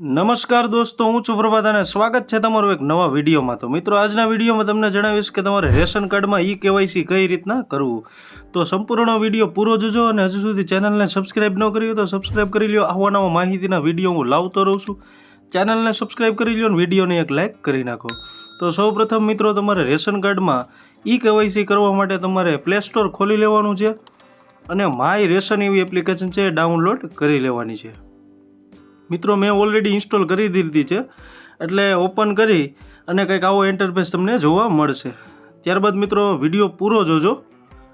નમસ્કાર દોસ્તો, હું છું પ્રભાત અને સ્વાગત છે તમારું એક નવા વિડીયોમાં. તો મિત્રો, આજના વિડીયોમાં તમને જણાવીશ કે તમારે રેશન કાર્ડમાં ઈ કેવાયસી કઈ રીતના કરવું. તો સંપૂર્ણ વીડિયો પૂરો જોજો અને હજુ સુધી ચેનલને સબસ્ક્રાઇબ ન કરી તો સબસ્ક્રાઇબ કરી લ્યો. આવા નવા માહિતીના વીડિયો હું લાવતો રહું છું. ચેનલને સબસ્ક્રાઇબ કરી લ્યો અને વિડીયોને એક લાઇક કરી નાખો. તો સૌપ્રથમ મિત્રો, તમારે રેશન કાર્ડમાં ઈ કેવાયસી કરવા માટે તમારે પ્લે સ્ટોર ખોલી લેવાનું છે અને માય રેશન એવી એપ્લિકેશન છે ડાઉનલોડ કરી લેવાની છે. મિત્રો, મેં ઓલરેડી ઇન્સ્ટોલ કરી દીધી છે. એટલે ઓપન કરી અને કંઈક આવો એન્ટરફેસ તમને જોવા મળશે. ત્યારબાદ મિત્રો વીડિયો પૂરો જોજો.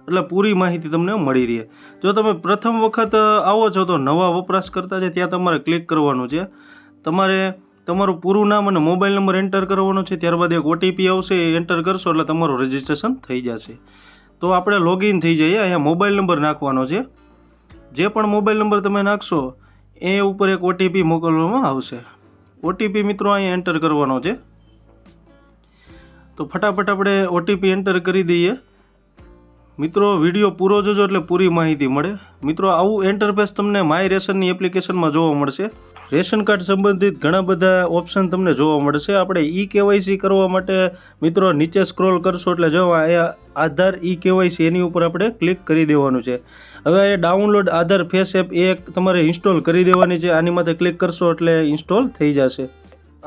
એટલે પૂરી માહિતી તમને મળી રહે. જો તમે પ્રથમ વખત આવો છો તો નવા વપરાશકર્તા છે, ત્યાં તમારે ક્લિક કરવાનું છે. તમારે તમારું પૂરું નામ અને મોબાઈલ નંબર એન્ટર કરવાનો છે, ત્યારબાદ એક ઓટીપી આવશે, એ એન્ટર કરશો એટલે તમારું રજિસ્ટ્રેશન થઈ જશે. તો આપણે લોગિન થઈ જઈએ, અહીંયા મોબાઈલ નંબર નાખવાનો છે. જે પણ મોબાઈલ નંબર તમે નાખશો એ ઉપર એક ઓટીપી મોકલવામાં આવશે. ઓટીપી મિત્રો અહીં એન્ટર કરવાનો છે. તો ફટાફટ આપણે ઓટીપી એન્ટર કરી દઈએ. મિત્રો, વીડિયો પૂરો જોજો એટલે પૂરી માહિતી મળે. મિત્રો, આવું એન્ટરફેસ તમને માય રેશનની એપ્લિકેશનમાં જોવા મળશે. રેશન કાર્ડ સંબંધિત ઘણા બધા ઓપ્શન તમને જોવા મળશે. આપણે ઈ કેવાયસી કરવા માટે મિત્રો નીચે સ્ક્રોલ કરશો એટલે જો આધાર ઈ કેવાયસી એની ઉપર આપણે ક્લિક કરી દેવાનું છે. હવે એ ડાઉનલોડ આધાર ફેસ એપ એ તમારે ઇન્સ્ટોલ કરી દેવાની છે. આની માથે ક્લિક કરશો એટલે ઇન્સ્ટોલ થઈ જશે.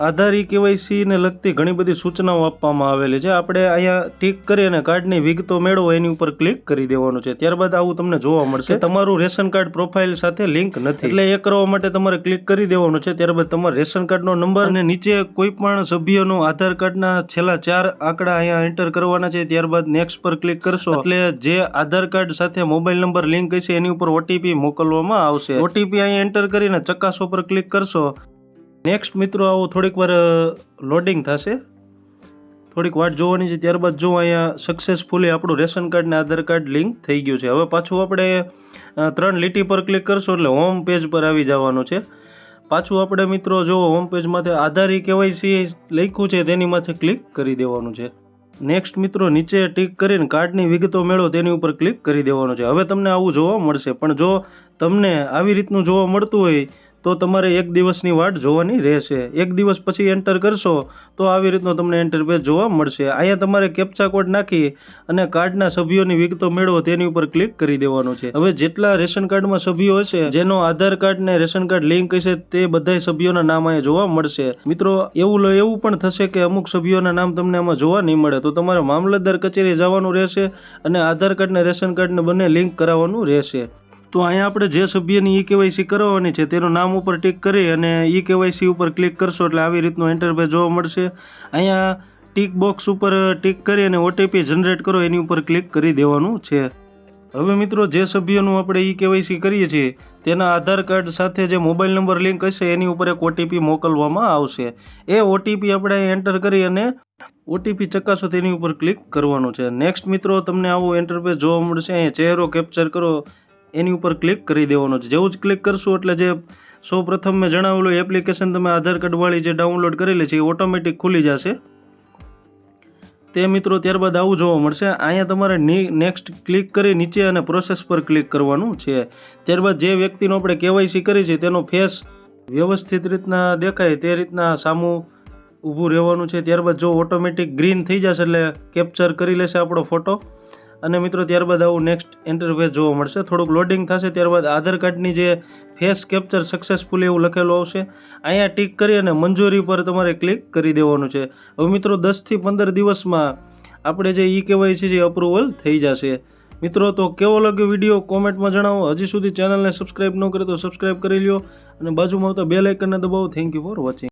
આધાર ઈ કેવાયસીને લગતી ઘણી બધી સૂચનાઓ આપવામાં આવેલી છે. આપણે અહીંયા ટીક કરી અને કાર્ડની વિગતો મેળવો એની ઉપર ક્લિક કરી દેવાનું છે. ત્યારબાદ આવું તમને જોવા મળશે. તમારું રેશન કાર્ડ પ્રોફાઇલ સાથે લિંક નથી. એટલે એ કરવા માટે તમારે ક્લિક કરી દેવાનું છે. ત્યારબાદ તમારા રેશન કાર્ડનો નંબર અને નીચે કોઈ પણ સભ્યનો આધાર કાર્ડના છેલ્લા ચાર આંકડા અહીંયા એન્ટર કરવાના છે. ત્યારબાદ નેક્સ્ટ પર ક્લિક કરશો. એટલે જે આધાર કાર્ડ સાથે મોબાઈલ નંબર લિંક હશે એની ઉપર ઓટીપી મોકલવામાં આવશે. ઓટીપી અહીંયા એન્ટર કરીને ચકાસો પર ક્લિક કરશો. નેક્સ્ટ મિત્રો, આવો થોડીક વાર લોડિંગ થશે. થોડીક વાટ જોવાની છે, ત્યારબાદ જો અહીંયા સક્સેસફુલી આપણું રેશન કાર્ડ ને આધાર કાર્ડ લિંક થઈ ગયું છે. હવે પાછું આપણે ત્રણ લીટી પર ક્લિક કરશો એટલે હોમ પેજ પર આવી જવાનું છે. પાછું આપણે મિત્રો, જો હોમ પેજમાંથી આધાર કેવાયસી લખ્યું છે, તેની માથે ક્લિક કરી દેવાનું છે. નેક્સ્ટ મિત્રો, નીચે ટીક કરીને કાર્ડની વિગતો મેળવો, તેની ઉપર ક્લિક કરી દેવાનું છે. હવે તમને આવું જોવા મળશે. પણ જો તમને આવી રીતનું જોવા મળતું હોય તો તમારે એક દિવસની વાટ જોવાની રહેશે. એક દિવસ પછી એન્ટર કરશો તો આવી રીતનો તમને ઇન્ટરફેસ જોવા મળશે. અહીંયા તમારે કેપ્ચા કોડ નાખી અને કાર્ડના સભ્યોની વિગતો મેળવો, તેની ઉપર ક્લિક કરી દેવાનું છે. હવે જેટલા રેશન કાર્ડમાં સભ્યો હશે, જેનો આધાર કાર્ડ ને રેશન કાર્ડ લિંક હશે, તે બધા સભ્યોના નામ અહીંયા જોવા મળશે. મિત્રો, એવું લો, એવું પણ થશે કે અમુક સભ્યોના નામ તમને આમાં જોવા નહીં મળે. તો તમારે મામલતદાર કચેરી જવાનું રહેશે અને આધાર કાર્ડ ને રેશન કાર્ડને બંને લિંક કરાવવાનું રહેશે. તો અહીંયા આપણે જે સભ્યની ઈ કેવાયસી કરાવવાની છે તેનું નામ ઉપર ટીક કરી અને ઈ કેવાયસી ઉપર ક્લિક કરશો એટલે આવી રીતનું ઇન્ટરફેસ જોવા મળશે. અહીંયા ટીક બોક્સ ઉપર ટીક કરી અને ઓટીપી જનરેટ કરો, એની ઉપર ક્લિક કરી દેવાનું છે. હવે મિત્રો જે સભ્યનું આપણે ઈ કેવાયસી કરીએ છીએ, તેના આધાર કાર્ડ સાથે જે મોબાઈલ નંબર લિંક હશે, એની ઉપર એક ઓટીપી મોકલવામાં આવશે. એ ઓટીપી આપણે એન્ટર કરી અને ઓટીપી ચકાસો, તેની ઉપર ક્લિક કરવાનું છે. નેક્સ્ટ મિત્રો, તમને આવું ઇન્ટરફેસ જોવા મળશે. અહીંયા ચહેરો કેપ્ચર કરો. એની ઉપર ક્લિક કરી દેવાનો છે. જેવું જ ક્લિક કરશો એટલે જે સૌ પ્રથમ મેં જણાવેલું એપ્લિકેશન તમે આધાર કાર્ડવાળી જે ડાઉનલોડ કરેલી છે એ ઓટોમેટિક ખુલી જશે. તે મિત્રો ત્યારબાદ આવું જોવા મળશે. અહીંયા તમારે નેક્સ્ટ ક્લિક કરી નીચે અને પ્રોસેસ પર ક્લિક કરવાનું છે. ત્યારબાદ જે વ્યક્તિનો આપણે કેવાયસી કરી છે તેનો ફેસ વ્યવસ્થિત રીતના દેખાય તે રીતના સામું ઊભું રહેવાનું છે. ત્યારબાદ જો ઓટોમેટિક ગ્રીન થઈ જશે એટલે કેપ્ચર કરી લેશે આપણો ફોટો અને મિત્રો, ત્યારબાદ આવું નેક્સ્ટ ઇન્ટરફેસ જોવા મળશે. થોડુંક લોડિંગ થશે, ત્યારબાદ આધાર કાર્ડની જે ફેસ કેપ્ચર સક્સેસફુલી એવું લખેલું આવશે. અહીંયા ટીક કરી અને મંજૂરી પર તમારે ક્લિક કરી દેવાનું છે. હવે મિત્રો દસથી પંદર દિવસમાં આપણે જે ઈ કહેવાય છે જે અપ્રુવલ થઈ જશે. મિત્રો, તો કેવો લાગ્યો વીડિયો કોમેન્ટમાં જણાવો. હજી સુધી ચેનલને સબસ્ક્રાઈબ ન કરે તો સબસ્ક્રાઈબ કરી લ્યો. અને બાજુમાં આવતા બે લાઇકનને દબાવો. Thank you for watching